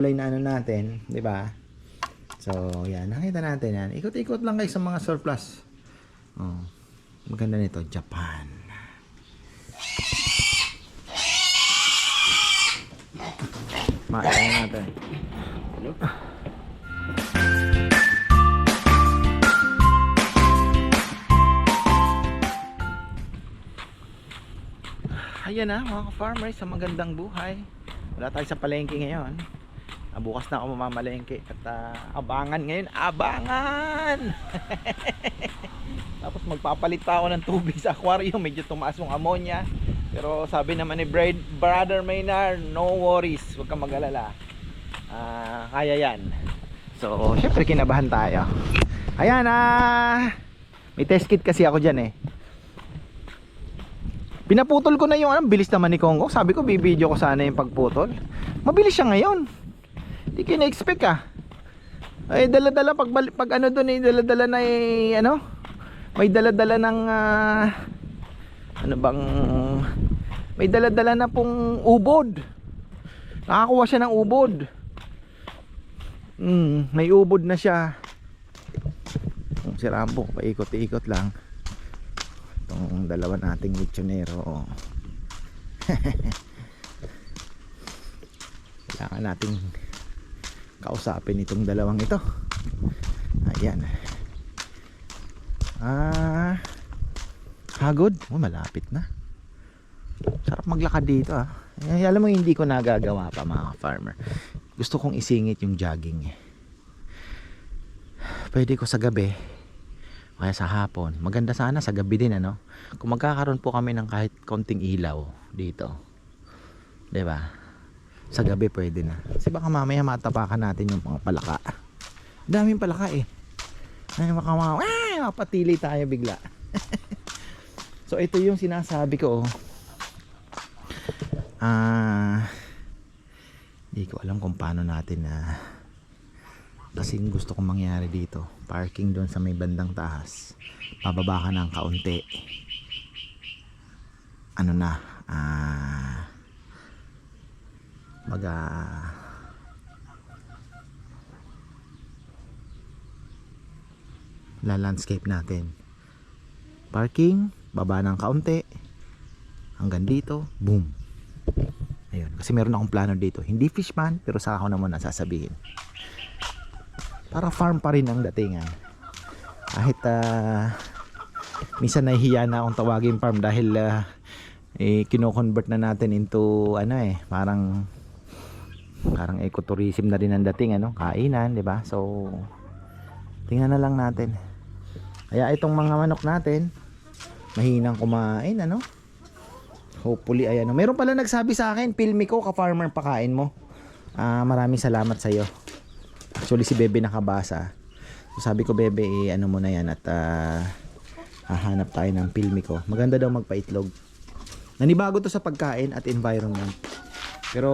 kulay na ano natin, di ba? So, yan. Nakita natin yan. Ikot-ikot lang guys sa mga surplus. Oh. Maganda nito, Japan. Makain natin. Ayan na mga ka-farmers sa magandang buhay. Wala tayo sa palengke ngayon. Ah, bukas na ako mamamalengke at ah, abangan ngayon. Abangan! Tapos magpapalit pa ako ng tubig sa aquarium. Medyo tumaas yung ammonia. Pero sabi naman ni Brad, Brother Maynard, no worries. Huwag kang mag-alala. Ah, kaya yan. So, syempre kinabahan tayo. Ayan ah! May test kit kasi ako dyan eh. Pinaputol ko na yung ano, bilis naman ni Kongo. Sabi ko, bibideo ko sana yung pagputol. Mabilis siya ngayon. Hindi ko na-expect ah. Ay, dala-dala pag, pag ano doon eh, dala-dala na eh, ano? May dala-dala ng ah, ano bang may dala-dala na pong ubod. Nakakuha siya ng ubod. Hmm, may ubod na siya. Yung si Rambo, paikot-ikot lang itong dalawa nating misyonero oh. kailangan nating kausapin itong dalawang ito ayan ah hagod oh, malapit na sarap maglakad dito ah eh, alam mo hindi ko nagagawa pa mga farmer gusto kong isingit yung jogging pwede ko sa gabi kaya sa hapon. Maganda sana sa gabi din ano. Kung magkakaroon po kami ng kahit konting ilaw dito. 'Di ba? Sa gabi pwede na. Kasi baka mamaya matapakan natin yung mga palaka. Daming palaka eh. Ay baka ah, mapatili tayo bigla. so ito yung sinasabi ko. oh. Ah, hindi ko alam kung paano natin na kasi gusto kong mangyari dito parking doon sa may bandang taas pababa ka ng kaunti ano na ah mag ah, la landscape natin. Parking baba ng kaunti. Hanggang dito boom. Ayun kasi meron akong plano dito. Hindi fishman pero sa ako naman nasasabihin. Para farm pa rin ang datingan. Kahit ah minsan nahihiya na akong tawagin farm dahil ah, eh, kino-convert na natin into ano eh parang parang ecotourism na rin ang dating ano kainan di ba so tingnan na lang natin kaya itong mga manok natin mahinang kumain ano hopefully ay ano meron pala nagsabi sa akin pilmi ko ka farmer pakain mo Ah, maraming salamat sa iyo Actually si Bebe nakabasa. So sabi ko Bebe, eh, ano mo na yan at ah, hahanap tayo ng pilmi ko. Maganda daw magpaitlog. Nanibago to sa pagkain at environment. Pero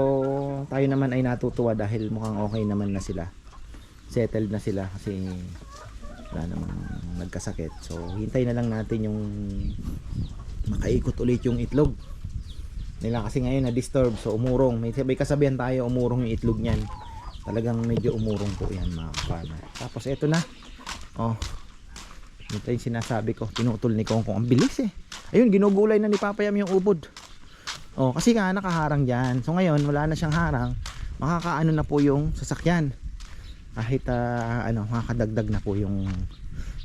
tayo naman ay natutuwa dahil mukhang okay naman na sila. Settled na sila kasi wala namang nagkasakit. So hintay na lang natin yung makaikot ulit yung itlog. Nila kasi ngayon na disturb so umurong. May, may kasabihan tayo umurong yung itlog niyan talagang medyo umurong po yan mga farmer tapos eto na oh ito yung sinasabi ko pinutol ni Kongkong ang bilis eh ayun ginugulay na ni Papayam yung ubod oh kasi nga nakaharang dyan. So ngayon wala na siyang harang. Makakaano na po yung sasakyan. Kahit ah, ano makakadagdag na po yung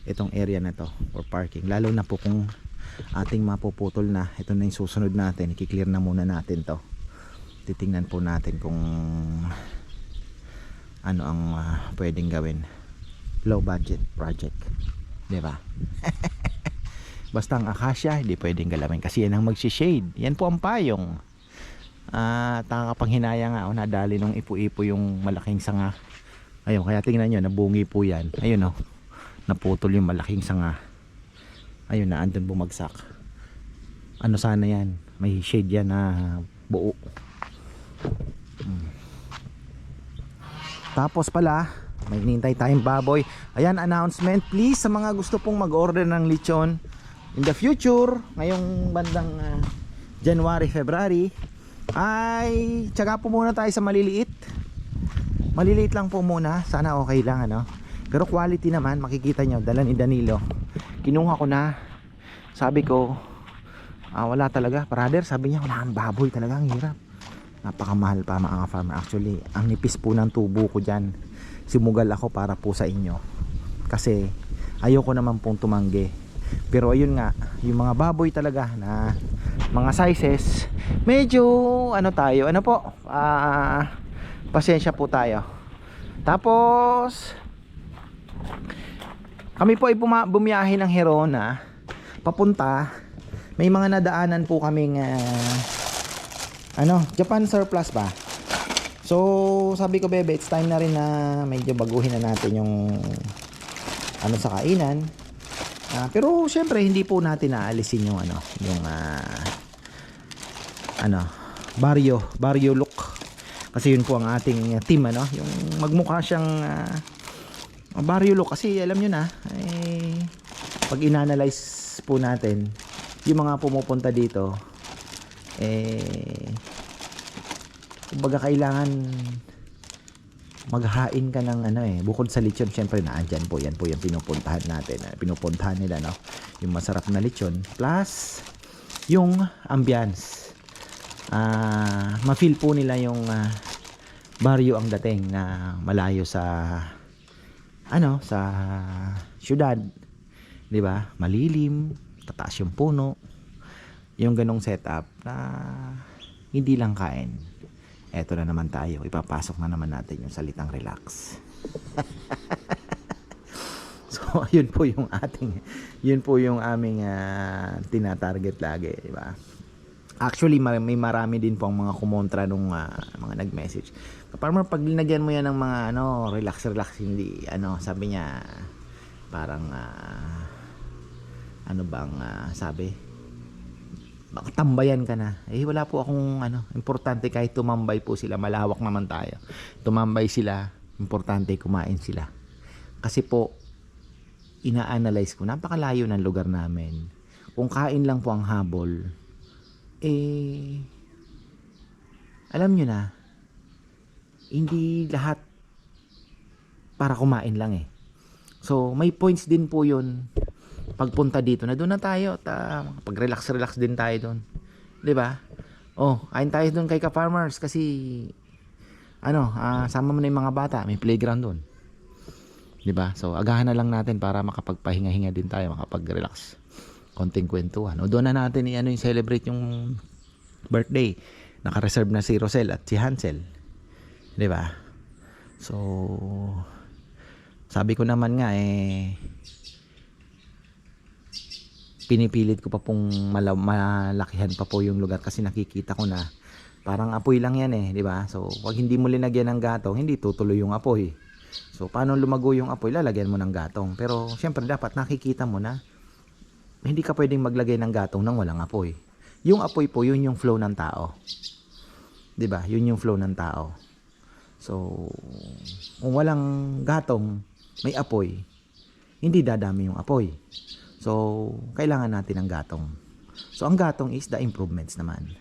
itong area na to for parking. Lalo na po kung ating mapuputol na. Ito na yung susunod natin. I-clear na muna natin to. Titingnan po natin kung ano ang ah, pwedeng gawin. Low budget project. Di ba basta ang akasya hindi pwedeng galawin kasi yan ang magsishade. Yan po ang payong. Ah takakapanghinaya nga oh, nadali nung ipo-ipo yung malaking sanga. Ayun kaya tingnan nyo nabungi po yan. Ayun oh. Naputol yung malaking sanga. Ayun na andun bumagsak. Ano sana yan? May shade yan na buo. Tapos pala, may hinintay tayong baboy. Ayan, announcement. Please, sa mga gusto pong mag-order ng lechon in the future, ngayong bandang ah, January, February, ay tsaga po muna tayo sa maliliit. maliliit lang po muna. Sana okay lang ano? Pero quality naman makikita nyo. Dala ni Danilo. Kinuha ko na. Sabi ko ah, wala talaga. Brother sabi niya wala ang baboy talaga. Ang hirap. Napakamahal pa mga farmer. Actually ang nipis po ng tubo ko dyan. Simugal ako para po sa inyo. Kasi ayoko naman pong tumanggi pero ayun nga yung mga baboy talaga na mga sizes medyo ano tayo ano po ah pasensya po tayo. Tapos kami po ay bumiyahe ng Herona papunta may mga nadaanan po kaming ah, ano Japan surplus ba? So sabi ko bebe it's time na rin na medyo baguhin na natin yung ano sa kainan Ah, pero syempre hindi po natin naalisin yung ano yung ah, ano barrio barrio look. Kasi yun po ang ating team ano yung magmukha siyang ah, barrio look. Kasi alam nyo na eh, pag inanalyze po natin yung mga pumupunta dito eh kumbaga kailangan maghain ka ng ano eh bukod sa lechon syempre naandyan po yan po yung pinupuntahan natin eh, pinupuntahan nila no? Yung masarap na lechon plus yung ambience ah ma-feel po nila yung ah, baryo ang dating na malayo sa ano sa syudad 'di ba? Malilim tataas yung puno yung ganong setup na hindi lang kain eto na naman tayo. Ipapasok na naman natin yung salitang relax. So yun po yung ating yun po yung aming ah, tinatarget lagi di ba? Actually mar- may marami din po ang mga kumontra nung ah, mga nag-message. Kaparmer, pag linagyan mo yan ng mga ano, relax relax hindi ano, sabi niya parang ah, ano bang ah, sabi baka tambayan ka na. Eh wala po akong ano, importante kahit tumambay po sila, malawak naman tayo. Tumambay sila, importante kumain sila. Kasi po ina-analyze ko, napakalayo ng lugar namin. Kung kain lang po ang habol, eh alam nyo na, hindi lahat para kumain lang eh. So, may points din po yun pagpunta dito na doon na tayo ta pag relax relax din tayo doon. 'di ba? Oh kain tayo doon kay ka farmers kasi ano ah, sama mo na yung mga bata may playground doon. 'di ba? So agahan na lang natin para makapagpahinga-hinga din tayo makapag-relax. Konting kwentuhan. O doon na natin i-ano yung celebrate yung birthday. Naka-reserve na si Rosel at si Hansel. 'di ba? So sabi ko naman nga eh pinipilit ko pa pong mala- malakihan pa po yung lugar kasi nakikita ko na parang apoy lang yan eh, di ba? So, pag hindi mo linagyan ng gatong, hindi tutuloy yung apoy. So, paano lumago yung apoy? Lalagyan mo ng gatong. Pero, syempre, dapat nakikita mo na hindi ka pwedeng maglagay ng gatong nang walang apoy. Yung apoy po, yun yung flow ng tao. Di ba? Yun yung flow ng tao. So, kung walang gatong, may apoy, hindi dadami yung apoy. So, kailangan natin ng gatong. So, ang gatong is the improvements naman.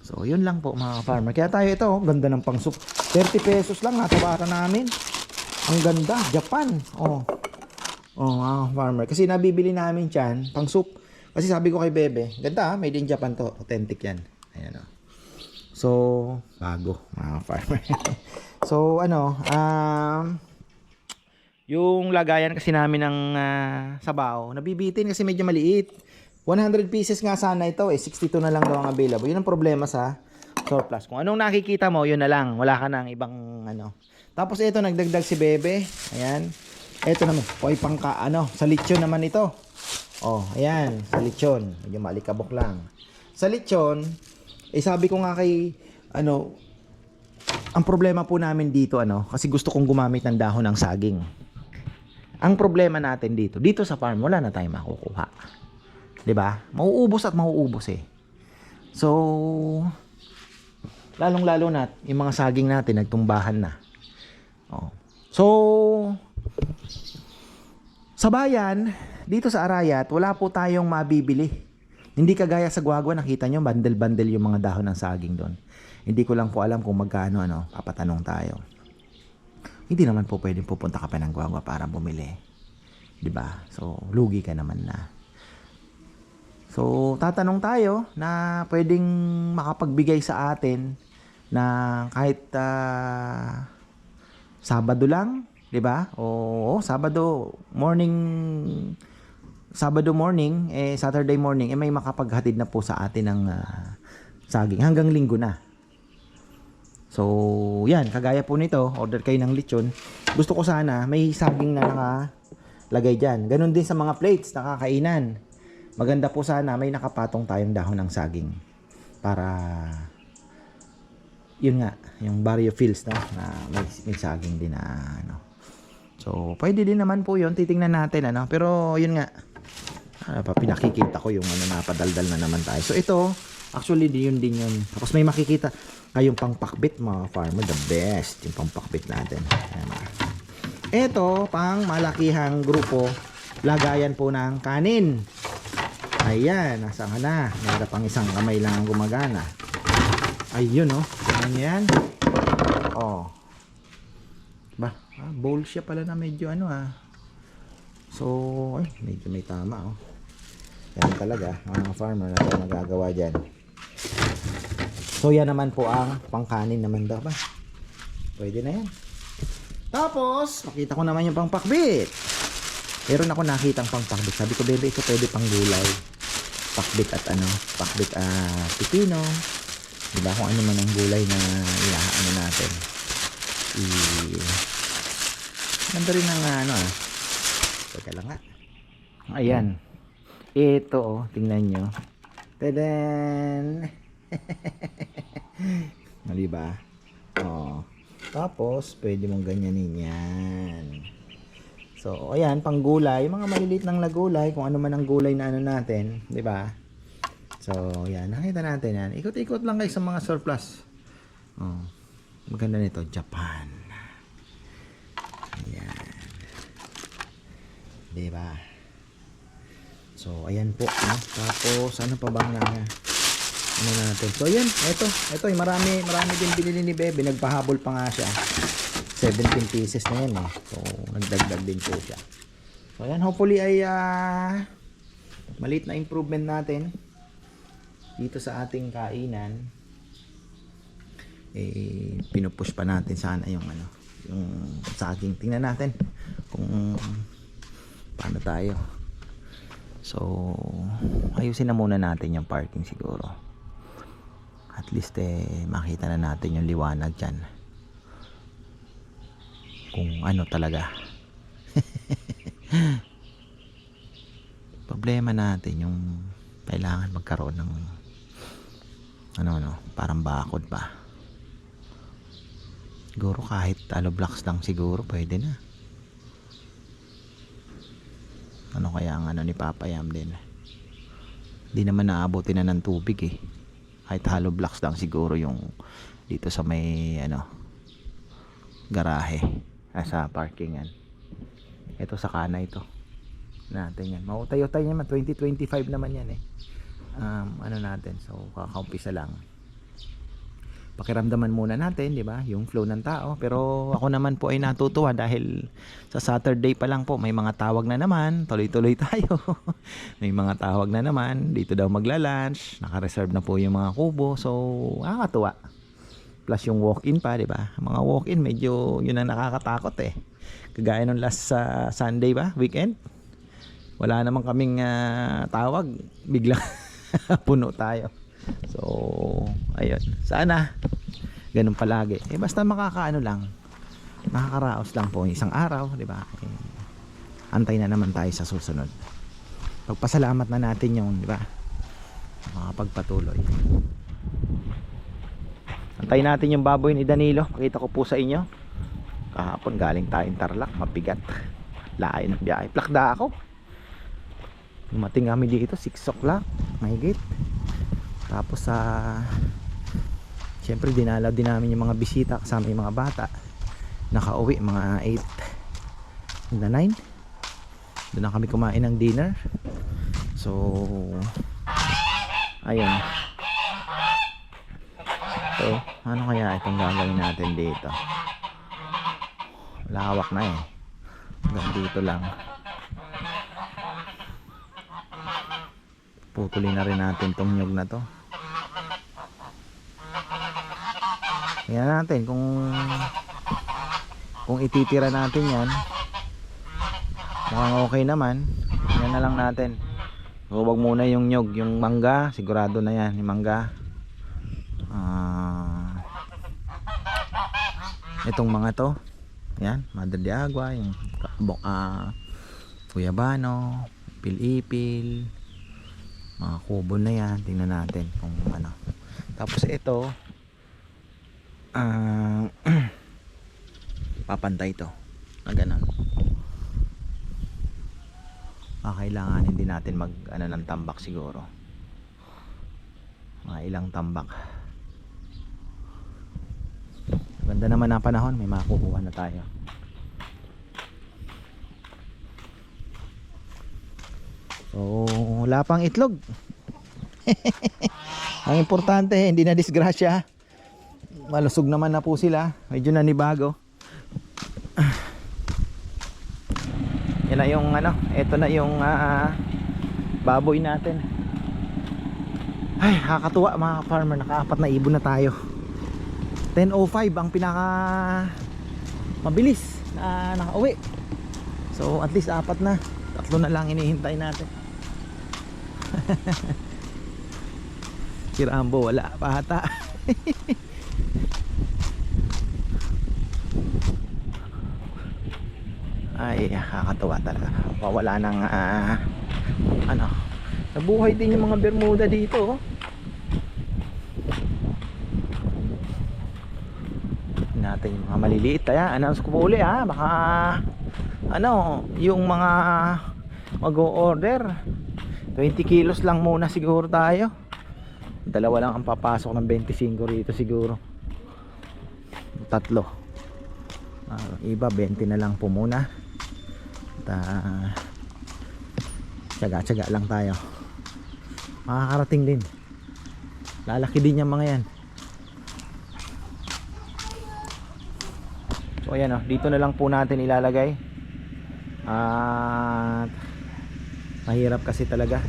So, yun lang po mga farmer. Kaya tayo ito, oh, ganda ng pang soup. 30 pesos lang, natawaran namin. Ang ganda, Japan. Oh. Oh, mga farmer. Kasi nabibili namin dyan, pang soup. Kasi sabi ko kay Bebe, ganda ah, made in Japan to. Authentic yan. Ayan oh. So, bago mga farmer. so, ano, um, yung lagayan kasi namin ng ah, sabaw, nabibitin kasi medyo maliit. 100 pieces nga sana ito eh, 62 na lang daw ang available. Yun ang problema sa surplus. Kung anong nakikita mo, yun na lang. Wala ka ng ibang ano. Tapos ito, nagdagdag si Bebe. Ayan. Ito naman, poy pangka, ano, sa lechon naman ito. Oh, ayan, sa lechon. Medyo malikabok lang. Sa lechon, eh sabi ko nga kay, ano, ang problema po namin dito, ano, kasi gusto kong gumamit ng dahon ng saging. Ang problema natin dito, dito sa farm, wala na tayong makukuha. ba? Mauubos at mauubos eh. So, lalong-lalo na yung mga saging natin nagtumbahan na. Oh. So, sa bayan, dito sa Arayat, wala po tayong mabibili. Hindi kagaya sa Guagua, nakita nyo, bandel-bandel yung mga dahon ng saging doon. Hindi ko lang po alam kung magkano, ano, papatanong tayo. Hindi naman po pwedeng pupunta ka pa ng Guagua para bumili. 'Di ba? So, lugi ka naman na. So, tatanong tayo na pwedeng makapagbigay sa atin na kahit ah, Sabado lang, 'di ba? O Sabado morning Sabado morning, eh Saturday morning, eh may makapaghatid na po sa atin ng ah, saging hanggang linggo na. So, yan, kagaya po nito, order kayo ng lechon. Gusto ko sana may saging na nakalagay diyan. Ganon din sa mga plates na kakainan. Maganda po sana may nakapatong tayong dahon ng saging para yun nga, yung barrio feels na, na may, may saging din na ano. So, pwede din naman po yun. Titingnan natin ano. Pero yun nga, ano pa, pinakikita ko yung ano, napadaldal na naman tayo. So, ito, actually, yun din yun. Tapos may makikita kayong pangpakbit mga farmer. The best, yung pangpakbit natin. Ito, pang malakihang grupo, lagayan po ng kanin. Ayan, nasa ka na. Meron pang isang kamay lang ang gumagana. Ayun, oh. Niyo yan. Oh. Ba, ah, bowl siya pala na medyo ano ah. So, ay, medyo may tama oh. Yan talaga, mga farmer na tayo nagagawa dyan. So, yan naman po ang pangkanin naman daw ba? Pwede na yan. Tapos, makita ko naman yung pangpakbit. Meron ako nakitang pangpakbit. Sabi ko, bebe, ito pwede pang gulay. Pakbit at ano, pakbit at pipino. Diba kung ano man ang gulay na ilahaan natin. I... Ganda rin ng ano ah. Teka lang nga. Ayan. Ito oh, tingnan nyo. Tadan! Mali ba? Oh. Tapos, pwede mong ganyanin yan. So, ayan, pang gulay, mga maliliit ng lagulay, kung ano man ang gulay na ano natin, di ba? So, yan, nakita natin yan. Ikot-ikot lang kayo sa mga surplus. Oh, maganda nito, Japan. Ayan. Di ba? So, ayan po. No? Tapos, ano pa bang na ano natin? So, ayan. Ito. Ito. eh, Marami, marami din binili ni Bebe. Nagpahabol pa nga siya. 17 pieces na yan eh. So, nagdagdag din po siya. So, ayan. Hopefully ay ah, maliit na improvement natin dito sa ating kainan. Eh, pinupush pa natin sana yung ano, yung saging. Tingnan natin kung paano tayo. So, ayusin na muna natin yung parking siguro. At least eh, makita na natin yung liwanag dyan. Kung ano talaga. Problema natin yung kailangan magkaroon ng ano ano, parang bakod pa. Siguro kahit alo blocks lang siguro pwede na. Ano kaya ang ano ni Papa Yam din? Hindi naman naabutin na ng tubig eh. Kahit hollow blocks lang siguro yung dito sa may ano garahe ah, sa parkingan. Ito sa kana ito. Natin yan. Mautayo-tayo naman 2025 naman yan eh. Um, ano natin. So kakaumpisa lang pakiramdaman muna natin, 'di ba? Yung flow ng tao. Pero ako naman po ay natutuwa dahil sa Saturday pa lang po may mga tawag na naman. Tuloy-tuloy tayo. may mga tawag na naman. Dito daw magla-lunch. Naka-reserve na po yung mga kubo. So, nakakatuwa. Plus yung walk-in pa, 'di ba? Mga walk-in medyo yun ang nakakatakot eh. Kagaya nung last sa Sunday ba, weekend. Wala naman kaming ah, tawag. Biglang puno tayo. So, ayun. Sana ganun palagi. Eh basta makakaano lang. Makakaraos lang po isang araw, 'di ba? Eh, antay na naman tayo sa susunod. Pagpasalamat na natin 'yung, 'di ba? Makapagpatuloy. Antay natin 'yung baboy ni Danilo. Pakita ko po sa inyo. Kahapon galing tayong Tarlac, mabigat. Layo ng biyahe. Plakda ako. Dumating kami dito 6 o'clock. Mahigit. Tapos sa Siyempre dinalaw din namin yung mga bisita kasama yung mga bata. Nakauwi mga 8 na 9. Doon na kami kumain ng dinner. So ayun. So, ano kaya itong gagawin natin dito? lawak na eh hanggang dito lang putulin na rin natin tong nyug na to Tingnan natin kung kung ititira natin yan. Mukhang okay naman. Yan na lang natin. Huwag muna yung nyog. Yung mangga sigurado na yan yung mangga. Ah, itong mga to. Yan madre de agua yung bok ah kuyabano pilipil mga kubo na yan. Tingnan natin kung ano. Tapos ito ah papantay to. Na ganun. Kakailanganin din natin mag ano ng tambak siguro. Mga ilang tambak. Ganda naman ang panahon may makukuha na tayo. So wala pang itlog. Ang importante hindi na disgrasya malusog naman na po sila. Medyo nanibago. Yan na yung ano ito na yung ah, baboy natin. Ay kakatuwa mga farmer nakaapat na ibon na tayo. 10.05 ang pinaka mabilis na nakauwi. So at least apat na. Tatlo na lang hinihintay natin. Si Rambo wala pa ata ay kakatuwa talaga. Wala ng ah, ano. Nabuhay din yung mga bermuda dito oh. natin yung mga maliliit. Kaya announce ko po uli ha baka ano yung mga mag-o-order. 20 kilos lang muna siguro tayo. Dalawa lang ang papasok ng 25 rito siguro. Tatlo. Ah, iba 20 na lang po muna uh, tsaga tsaga lang tayo makakarating din lalaki din yung mga yan So ayan oh, dito na lang po natin ilalagay. At mahirap kasi talaga.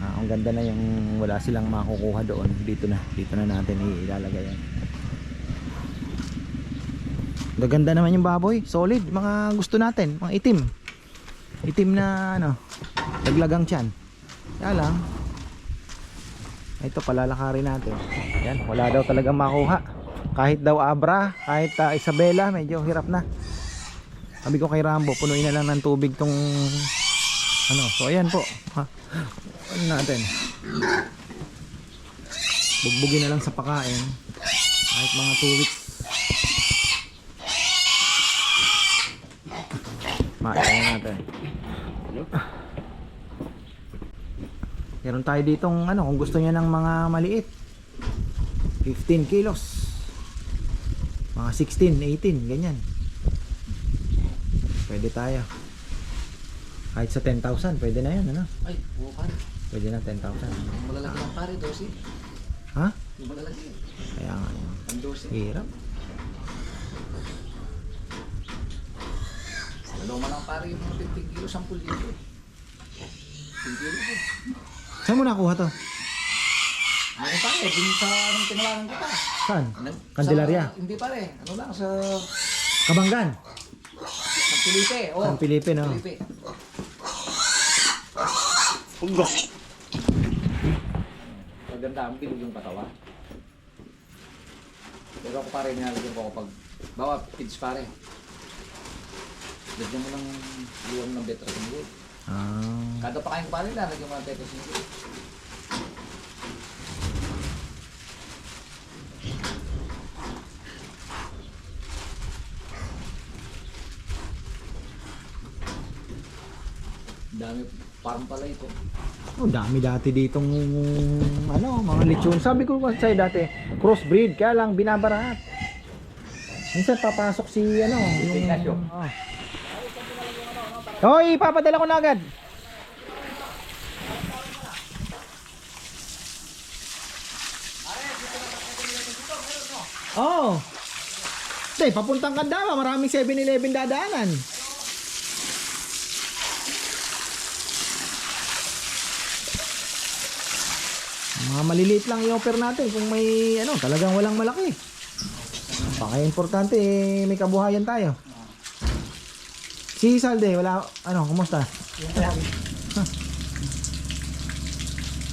Ah, ang ganda na yung wala silang makukuha doon. Dito na, dito na natin ilalagay yan. Gaganda naman yung baboy, solid, mga gusto natin, mga itim. Itim na ano, daglagang tiyan. Kaya lang ito palalakarin natin. Yan, wala daw talagang makuha kahit daw Abra, kahit uh, Isabela, medyo hirap na. Sabi ko kay Rambo, punuin na lang ng tubig tong ano. So ayan po. Ha. Ano natin? Bugbugin na lang sa pakain. Kahit mga 2 weeks. Main natin. Meron tayo ditong ano, kung gusto niya ng mga maliit. 15 kilos mga 16, 18, ganyan pwede tayo kahit sa 10,000 pwede na yan ano? Ay, bukan. pwede na 10,000 Yung malalaki ng pare, dosi. ha? Yung malalaki. kaya nga Ang dosi. hirap Ano man ang pare yung mga 15 kilo, 10 libo. 10 kilo po. saan mo nakuha to? Ano pare, din sa anong tinawagan ko pa. saan? Nag- Candelaria? Sa, hindi pare, ano lang sa Kabanggan San Felipe. Oh, San Felipe no? Felipe. Maganda ang bilog yung katawa. Pero ako pare, nilalagyan ko kapag bawa kids pare. Lagyan mo ng luwang ng betra sa mga ah Kada pakain ko pare, lalagyan mo ng betra sa mga Dami parang pala ito. Oh, dami dati ditong ano, mga lechon. Sabi ko kasi sa'yo dati, crossbreed, kaya lang binabarahat. Minsan papasok si ano, Ignacio. yung... Oh. Hoy, ipapadala ko na agad. Oh. Tay, papuntang Kandama, maraming 7-Eleven dadaanan. Mga maliliit lang i-offer natin kung may ano, talagang walang malaki. Baka importante eh, may kabuhayan tayo. Si Salde, wala, ano, kumusta?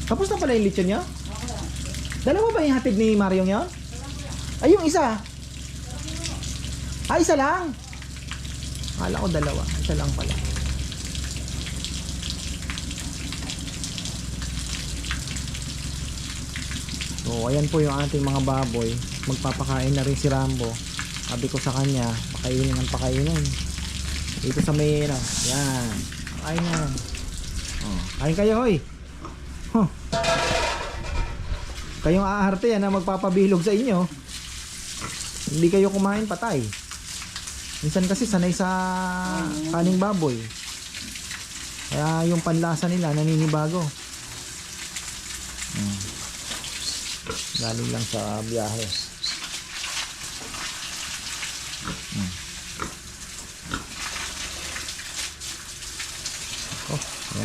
Tapos na pala yung lechon niya? Dalawa ba yung hatid ni Mario yun? Ay, yung isa. Ah, isa lang. Kala ko dalawa. Isa lang pala. So, ayan po yung ating mga baboy. Magpapakain na rin si Rambo. Sabi ko sa kanya, pakainin ang pakainin. Dito sa may, ano, yan. Kain na. Oh, kain kayo, hoy. Huh. Kayong aarte yan na magpapabilog sa inyo. Hindi kayo kumain patay. Minsan kasi sanay sa kaning baboy. Kaya yung panlasa nila naninibago. Hmm. Galing lang sa biyahe.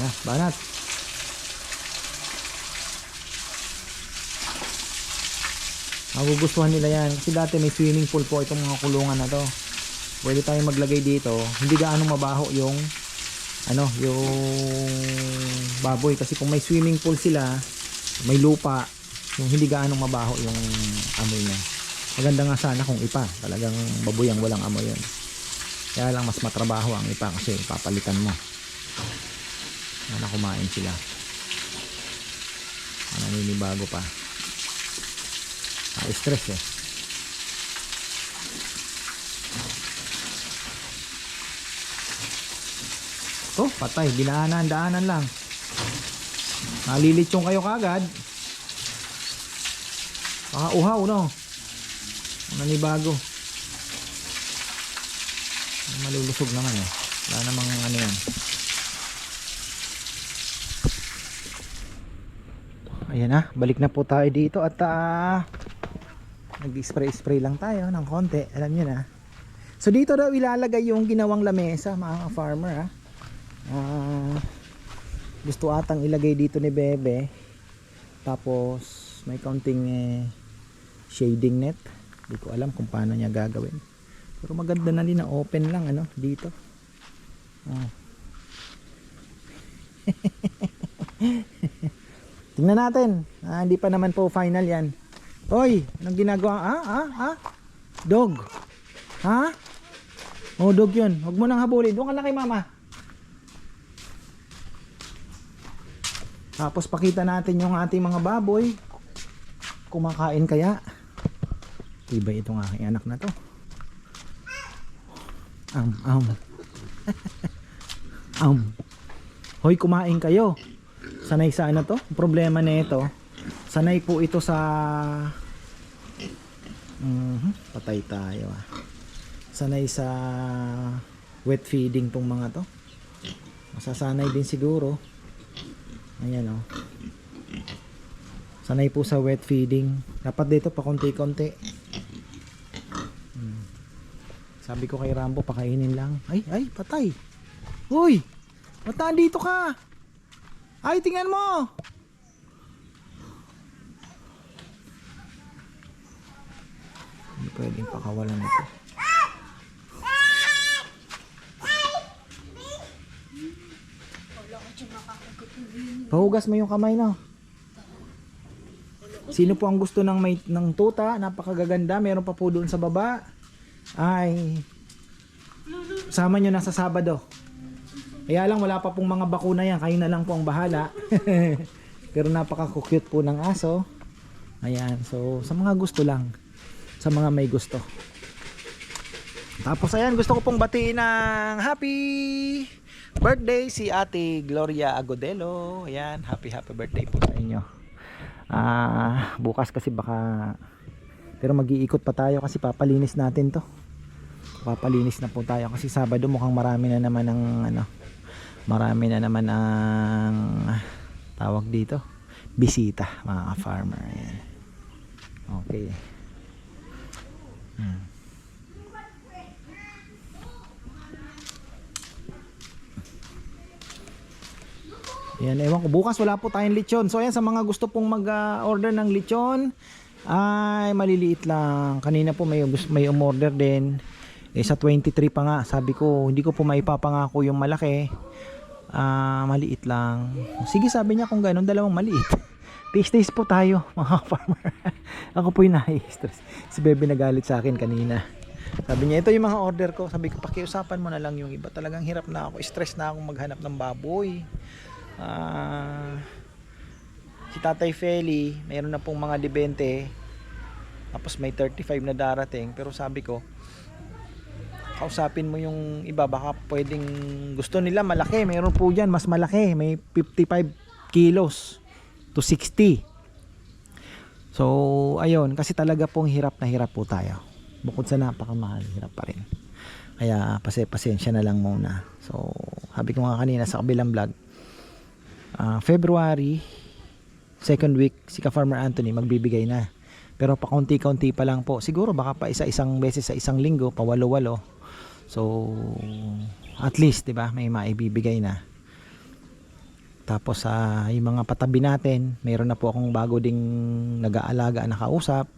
Ayan na. Banat. Magugustuhan nila yan. Kasi dati may swimming pool po itong mga kulungan na to. Pwede tayong maglagay dito. Hindi gaano mabaho yung ano, yung baboy. Kasi kung may swimming pool sila, may lupa, yung hindi gaano mabaho yung amoy niya. Maganda nga sana kung ipa. Talagang baboy ang walang amoy yun. Kaya lang mas matrabaho ang ipa kasi papalitan mo. Sana kumain sila. Naninibago pa. Ah, stress eh. Oh, patay. Dinaanan, daanan lang. Nalilitsyon kayo kagad. Baka uhaw, no? Nanibago. Malulusog naman eh. Wala namang ano yan. Ayan na, balik na po tayo dito at ah, nag-spray-spray lang tayo ng konti. Alam nyo na. So dito daw ilalagay yung ginawang lamesa mga farmer ha. Ah, gusto atang ilagay dito ni Bebe. Tapos may counting eh, shading net. Hindi ko alam kung paano niya gagawin. Pero maganda na din na open lang ano dito. Ah. Tingnan natin. Ah, hindi pa naman po final yan. Hoy, anong ginagawa? Ah, ah, ah. Dog. Ha? Oh, dog yun. Huwag mo nang habulin. Doon ka na kay mama. Tapos pakita natin yung ating mga baboy. Kumakain kaya. Tiba itong aking anak na to. Am, am. am. Hoy, kumain kayo. Sanay sa ano to? Problema na ito. Sanay po ito sa Mhm, patay tayo ah. Sanay sa wet feeding tong mga to. Masasanay din siguro. Ayan oh. Sanay po sa wet feeding. Dapat dito pa konti-konti. Hmm. Sabi ko kay Rambo pakainin lang. Ay, ay, patay. Uy! Ba't dito ka? Ay, tingnan mo! Hindi pwedeng pakawalan ito. Pahugas mo yung kamay no. Sino po ang gusto ng may ng tuta? Napakagaganda. Meron pa po doon sa baba. Ay sama nyo na sa Sabado. Kaya lang wala pa pong mga bakuna yan. Kayo na lang po ang bahala. Pero napaka-cute po ng aso. Ayan. So sa mga gusto lang. Sa mga may gusto. Tapos ayan, gusto ko pong batiin ng happy birthday si Ate Gloria Agodelo. Ayan, happy happy birthday po sa inyo. Ah, bukas kasi baka pero mag-iikot pa tayo kasi papalinis natin 'to. Papalinis na po tayo kasi Sabado mukhang marami na naman ng ano marami na naman ang ah, tawag dito bisita mga farmer Ayan. okay hmm. Yan, ewan ko. Bukas wala po tayong lechon. So, ayan, sa mga gusto pong mag-order ah, ng lechon, ay maliliit lang. Kanina po may, may umorder din. Eh, sa 23 pa nga, sabi ko, hindi ko po maipapangako yung malaki. Ah, maliit lang. Sige, sabi niya kung gano'n, dalawang maliit. Taste-taste po tayo, mga farmer. Ako po yung nai-stress. Si Bebe nagalit sa akin kanina. Sabi niya, ito yung mga order ko. Sabi ko, pakiusapan mo na lang yung iba. Talagang hirap na ako. Stress na akong maghanap ng baboy. Ah, si Tatay Feli, mayroon na pong mga dibente. Tapos may 35 na darating. Pero sabi ko, kausapin mo yung iba. Baka pwedeng gusto nila malaki. Mayroon po dyan, mas malaki. May 55 kilos to 60. So, ayun. Kasi talaga pong hirap na hirap po tayo. Bukod sa napakamahal, hirap pa rin. Kaya pase pasensya na lang muna. So, sabi ko nga kanina sa kabilang vlog, ah, February, second week, si ka-Farmer Anthony magbibigay na. Pero pakunti-kaunti pa lang po. Siguro baka pa isa-isang beses sa isang linggo, pa walo-walo. So, at least, 'di ba, may maibibigay na. Tapos sa yung mga patabi natin, meron na po akong bago ding nag-aalaga na kausap.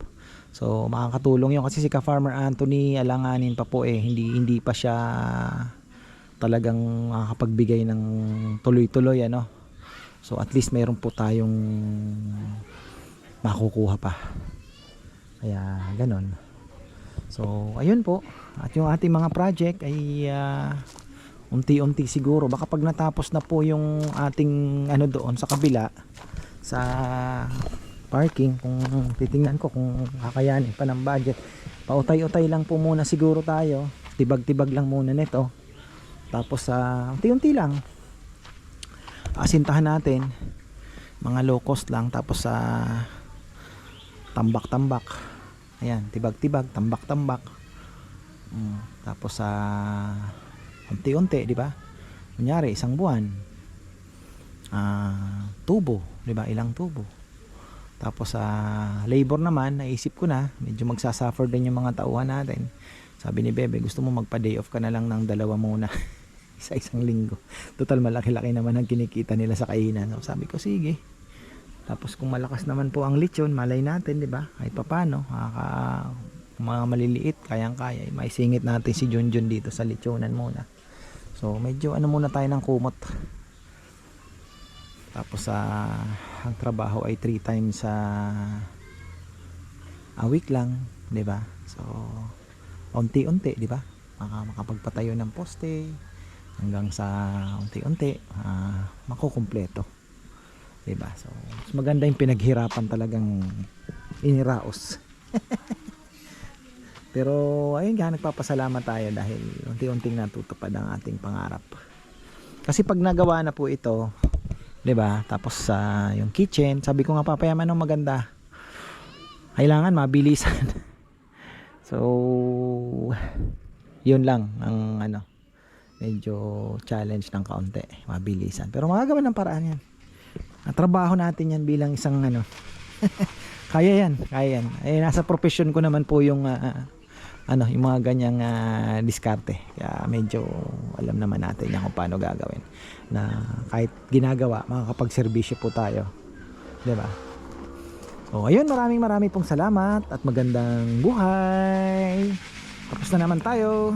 So makakatulong 'yon kasi si ka-Farmer Anthony alanganin pa po eh, hindi hindi pa siya talagang makakapagbigay ng tuloy-tuloy ano. So at least meron po tayong makukuha pa. Kaya ganon. So ayun po. At yung ating mga project ay ah, unti-unti siguro. Baka pag natapos na po yung ating ano doon sa kabila sa parking kung titingnan ko kung kakayanin pa ng budget. Pautay-utay lang po muna siguro tayo. Tibag-tibag lang muna nito. Tapos sa unti-unti lang. Asintahan natin. Mga low cost lang. Tapos sa tambak-tambak ayan tibag-tibag tambak-tambak Mm, tapos sa unti-unti, di ba? Kunyari, isang buwan. Ah, tubo, di ba? Ilang tubo. Tapos sa labor naman, naisip ko na, medyo magsasuffer din yung mga tauhan natin. Sabi ni Bebe, gusto mo magpa-day off ka na lang ng dalawa muna. sa isang linggo. Total malaki-laki naman ang kinikita nila sa kainan. So, sabi ko, sige. Tapos kung malakas naman po ang lechon, malay natin, di ba? Kahit papano, makaka mga maliliit, kayang-kaya. May singit natin si Junjun dito sa lechonan muna. So, medyo ano muna tayo ng kumot. Tapos sa ang trabaho ay 3 times sa a week lang, 'di ba? So, unti-unti, 'di ba? Maka makapagpatayo ng poste hanggang sa unti-unti ah, makukumpleto. 'Di ba? So, mas maganda yung pinaghirapan talagang iniraos. Pero ayun nga, nagpapasalamat tayo dahil unti-unting natutupad ang ating pangarap. Kasi pag nagawa na po ito, 'di ba? Tapos sa yung kitchen, sabi ko nga papayaman ng maganda. Kailangan mabilisan. so, yun lang ang ano, medyo challenge ng kaunti, mabilisan. Pero magagawa ng paraan yan. Ang trabaho natin yan bilang isang ano, kaya yan, kaya yan. Eh, nasa profession ko naman po yung ah, ano, yung mga ganyang ah, diskarte. Kaya medyo alam naman natin yan kung paano gagawin. Na kahit ginagawa, makakapag-servisyo po tayo. 'Di ba? O, ayun, maraming maraming pong salamat at magandang buhay. Tapos na naman tayo.